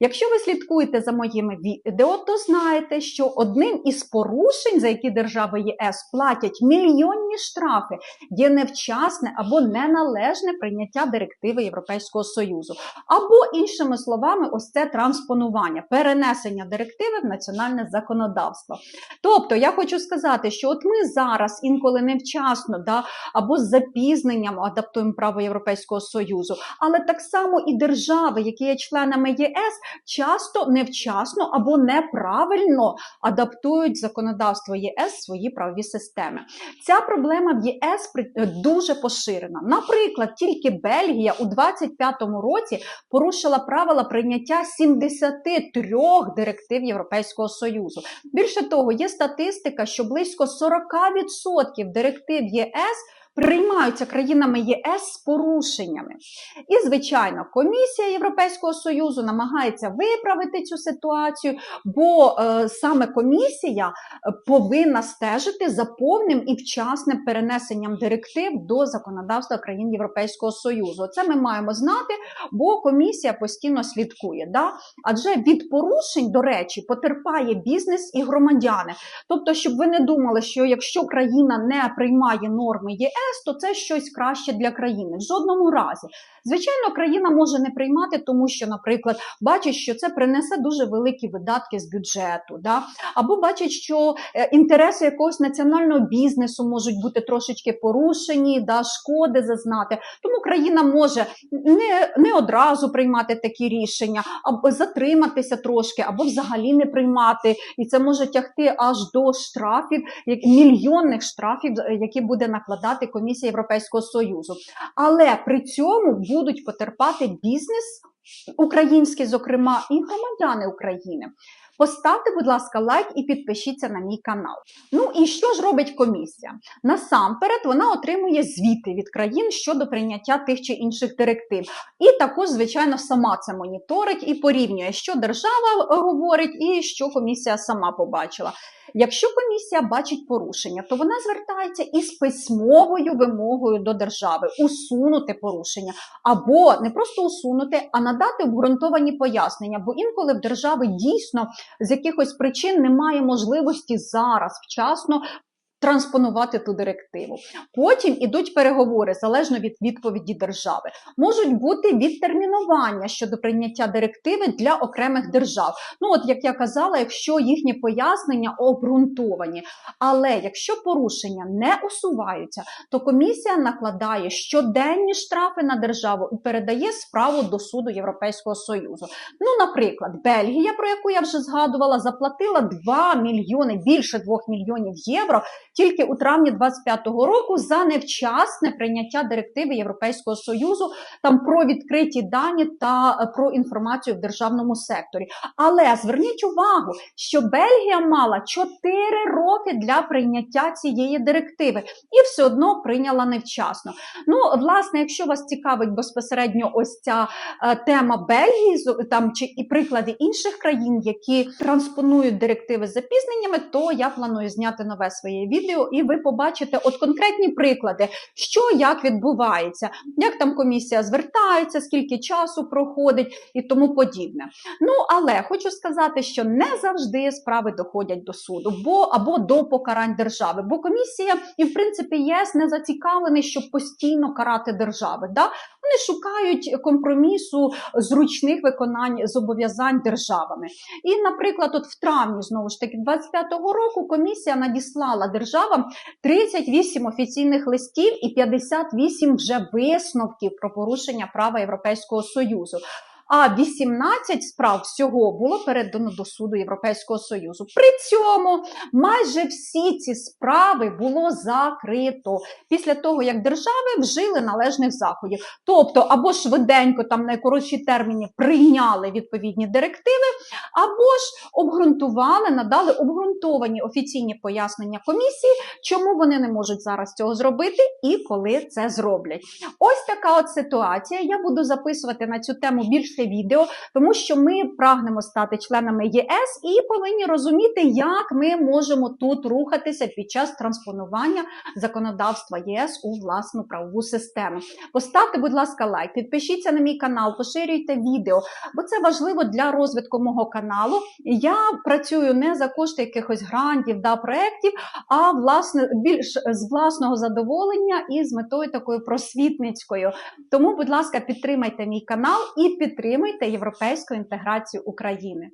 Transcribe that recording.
Якщо ви слідкуєте за моїми відео, то знаєте, що одним із порушень, за які держави ЄС платять мільйонні штрафи, є невчасне або неналежне прийняття директиви Європейського Союзу, або іншими словами, ось це транспонування, перенесення директиви в національне законодавство. Тобто, я хочу сказати, що от ми зараз інколи невчасно да, або з запізненням адаптуємо право Європейського Союзу, але так само і держави, які є членами ЄС, часто невчасно або неправильно адаптують законодавство ЄС в свої правові системи. Ця проблема в ЄС при- дуже поширена. Наприклад, тільки Бельгія у 25-му році порушила правила прийняття 73 директив Європейського Союзу. Більше того, є статистика, що близько 40% директив ЄС приймаються країнами ЄС з порушеннями. І, звичайно, комісія Європейського Союзу намагається виправити цю ситуацію, бо е, саме комісія е, повинна стежити за повним і вчасним перенесенням директив до законодавства країн Європейського Союзу. Це ми маємо знати, бо комісія постійно слідкує. Да? Адже від порушень, до речі, потерпає бізнес і громадяни. Тобто, щоб ви не думали, що якщо країна не приймає норми ЄС, то це щось краще для країни. В жодному разі. Звичайно, країна може не приймати, тому що, наприклад, бачить, що це принесе дуже великі видатки з бюджету, да? або бачить, що е, інтереси якогось національного бізнесу можуть бути трошечки порушені, да? шкоди зазнати. Тому країна може не, не одразу приймати такі рішення, або затриматися трошки, або взагалі не приймати. І це може тягти аж до штрафів, мільйонних штрафів, е, які буде накладати Комісія Європейського Союзу. Але при цьому будуть потерпати бізнес український, зокрема, і громадяни України. Поставте, будь ласка, лайк і підпишіться на мій канал. Ну і що ж робить комісія? Насамперед вона отримує звіти від країн щодо прийняття тих чи інших директив. І також, звичайно, сама це моніторить і порівнює, що держава говорить і що комісія сама побачила. Якщо комісія бачить порушення, то вона звертається із письмовою вимогою до держави усунути порушення, або не просто усунути, а надати обґрунтовані пояснення. Бо інколи в держави дійсно з якихось причин немає можливості зараз вчасно. Транспонувати ту директиву. Потім ідуть переговори залежно від відповіді держави. Можуть бути відтермінування щодо прийняття директиви для окремих держав. Ну, от як я казала, якщо їхні пояснення обґрунтовані. Але якщо порушення не усуваються, то комісія накладає щоденні штрафи на державу і передає справу до суду Європейського Союзу. Ну, наприклад, Бельгія, про яку я вже згадувала, заплатила 2 мільйони, більше 2 мільйонів євро тільки у травні 25-го року за невчасне прийняття директиви Європейського Союзу там про відкриті дані та е, про інформацію в державному секторі. Але зверніть увагу, що Бельгія мала 4 роки для прийняття цієї директиви і все одно прийняла невчасно. Ну, власне, якщо вас цікавить безпосередньо ось ця е, тема Бельгії, там чи і приклади інших країн, які транспонують директиви з запізненнями, то я планую зняти нове своє відео, і ви побачите от конкретні приклади, що як відбувається, як там комісія звертається, скільки часу проходить і тому подібне. Ну але хочу сказати, що не завжди справи доходять до суду, бо або до покарань держави, бо комісія і в принципі ЄС не зацікавлений, щоб постійно карати держави. Да? Вони шукають компромісу зручних виконань зобов'язань державами. І, наприклад, от в травні знову ж таки 25-го року комісія надіслала державам 38 офіційних листів і 58 вже висновків про порушення права Європейського Союзу. А 18 справ всього було передано до суду Європейського Союзу. При цьому майже всі ці справи було закрито після того, як держави вжили належних заходів. Тобто, або швиденько, там найкоротші терміни прийняли відповідні директиви, або ж обґрунтували, надали обґрунтовані офіційні пояснення комісії, чому вони не можуть зараз цього зробити і коли це зроблять. Ось така от ситуація. Я буду записувати на цю тему більш після відео, тому що ми прагнемо стати членами ЄС і повинні розуміти, як ми можемо тут рухатися під час транспонування законодавства ЄС у власну правову систему. Поставте, будь ласка, лайк, підпишіться на мій канал, поширюйте відео, бо це важливо для розвитку мого каналу. Я працюю не за кошти якихось грантів да проєктів, а власне більш з власного задоволення і з метою такою просвітницькою. Тому, будь ласка, підтримайте мій канал і підтримуйте європейську інтеграцію України.